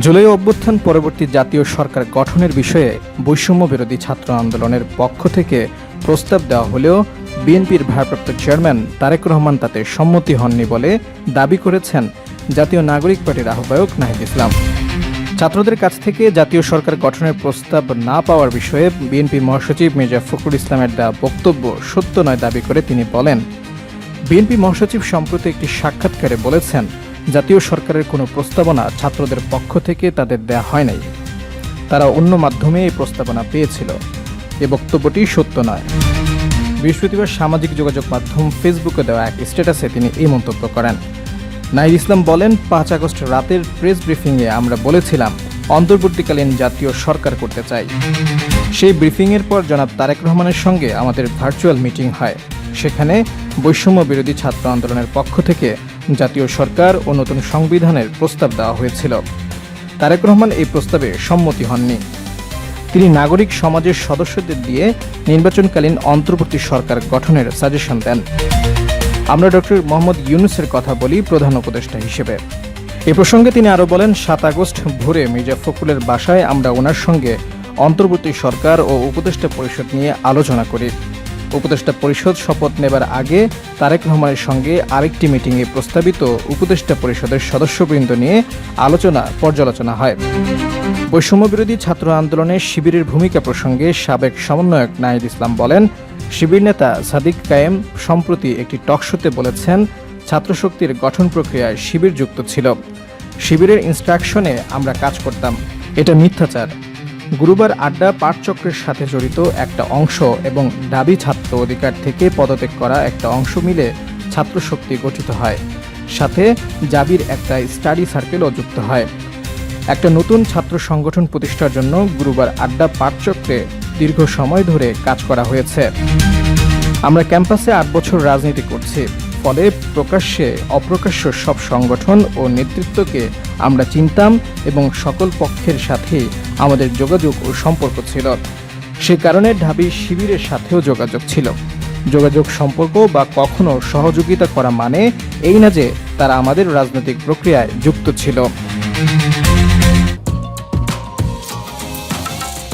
জুলাই অভ্যুত্থান পরবর্তী জাতীয় সরকার গঠনের বিষয়ে বৈষম্য বিরোধী ছাত্র আন্দোলনের পক্ষ থেকে প্রস্তাব দেওয়া হলেও বিএনপির ভারপ্রাপ্ত চেয়ারম্যান তারেক রহমান তাতে সম্মতি হননি বলে দাবি করেছেন জাতীয় নাগরিক পার্টির আহ্বায়ক নাহিদ ইসলাম। ছাত্রদের কাছ থেকে জাতীয় সরকার গঠনের প্রস্তাব না পাওয়ার বিষয়ে বিএনপি মহাসচিব মির্জা ফখরুল ইসলামের দেওয়া বক্তব্য সত্য নয় দাবি করে তিনি বলেন, বিএনপি মহাসচিব সম্প্রতি একটি সাক্ষাৎকারে বলেছেন জাতীয় সরকারের কোনো প্রস্তাবনা ছাত্রদের পক্ষ থেকে তাদের দেয়া হয় নাই। তারা অন্য মাধ্যমে এই প্রস্তাবনা পেয়েছিল। এ বক্তব্যটি সত্য নয়। বৃহস্পতিবার সামাজিক যোগাযোগ মাধ্যম ফেসবুকে দেওয়া এক স্ট্যাটাসে তিনি এই মন্তব্য করেন। নাইর ইসলাম বলেন, পাঁচ আগস্ট রাতের প্রেস ব্রিফিংয়ে আমরা বলেছিলাম, অন্তর্বর্তীকালীন জাতীয় সরকার করতে চাই। সেই ব্রিফিংয়ের পর জনাব তারেক রহমানের সঙ্গে আমাদের ভার্চুয়াল মিটিং হয়। সেখানে বৈষম্য বিরোধী ছাত্র আন্দোলনের পক্ষ থেকে জাতীয় সরকার ও নতুন সংবিধানের প্রস্তাব দেওয়া হয়েছিল। তারেক রহমান এই প্রস্তাবে সম্মতি হননি। তিনি নাগরিক সমাজের সদস্যদের দিয়ে নির্বাচনকালীন অন্তর্বর্তী সরকার গঠনের সাজেশন দেন। আমরা ডক্টর মোহাম্মদ ইউনুসের কথা বলি প্রধান উপদেষ্টা হিসেবে। এ প্রসঙ্গে তিনি আরও বলেন, সাত আগস্ট ভোরে মির্জা ফখরুলের বাসায় আমরা ওনার সঙ্গে অন্তর্বর্তী সরকার ও উপদেষ্টা পরিষদ নিয়ে আলোচনা করি। উপদেষ্টা পরিষদ শপথ নেবার আগে তারেক রহমানের সঙ্গে আরেকটি মিটিংয়ে প্রস্তাবিত উপদেষ্টা পরিষদের সদস্যবৃন্দ নিয়ে আলোচনা, পর্যালোচনা হয়। বৈষম্য বিরোধী ছাত্র আন্দোলনে শিবিরের ভূমিকা প্রসঙ্গে সাবেক সমন্বয়ক নাহিদ ইসলাম বলেন, শিবির নেতা সাদিক কায়েম সম্প্রতি একটি টকশোতে বলেছেন, ছাত্রশক্তির গঠন প্রক্রিয়ায় শিবির যুক্ত ছিল। শিবিরের ইনস্ট্রাকশনে আমরা কাজ করতাম। এটা মিথ্যাচার। গুরুবার আড্ডা পাঠচক্রের সাথে জড়িত একটা অংশ এবং দাবি ছাত্র অধিকার থেকে পদত্যাগ করা একটা অংশ মিলে ছাত্র শক্তি গঠিত হয়। সাথে জাবির একটা স্টাডি সার্কেলও যুক্ত হয়। একটা নতুন ছাত্র সংগঠন প্রতিষ্ঠার জন্য গুরুবার আড্ডা পাঠচক্রে দীর্ঘ সময় ধরে কাজ করা হয়েছে। আমরা ক্যাম্পাসে আট বছর রাজনীতি করছি। ফলে প্রকাশ্যে অপ্রকাশ্য সব সংগঠন ও নেতৃত্বকে আমরা চিনতাম এবং সকল পক্ষের সাথে আমাদের যোগাযোগ ও সম্পর্ক ছিল। সে কারণে ঢাবি শিবিরের সাথেও যোগাযোগ ছিল। যোগাযোগ সম্পর্ক বা কখনো সহযোগিতা করা মানে এই না যে তারা আমাদের রাজনৈতিক প্রক্রিয়ায় যুক্ত ছিল।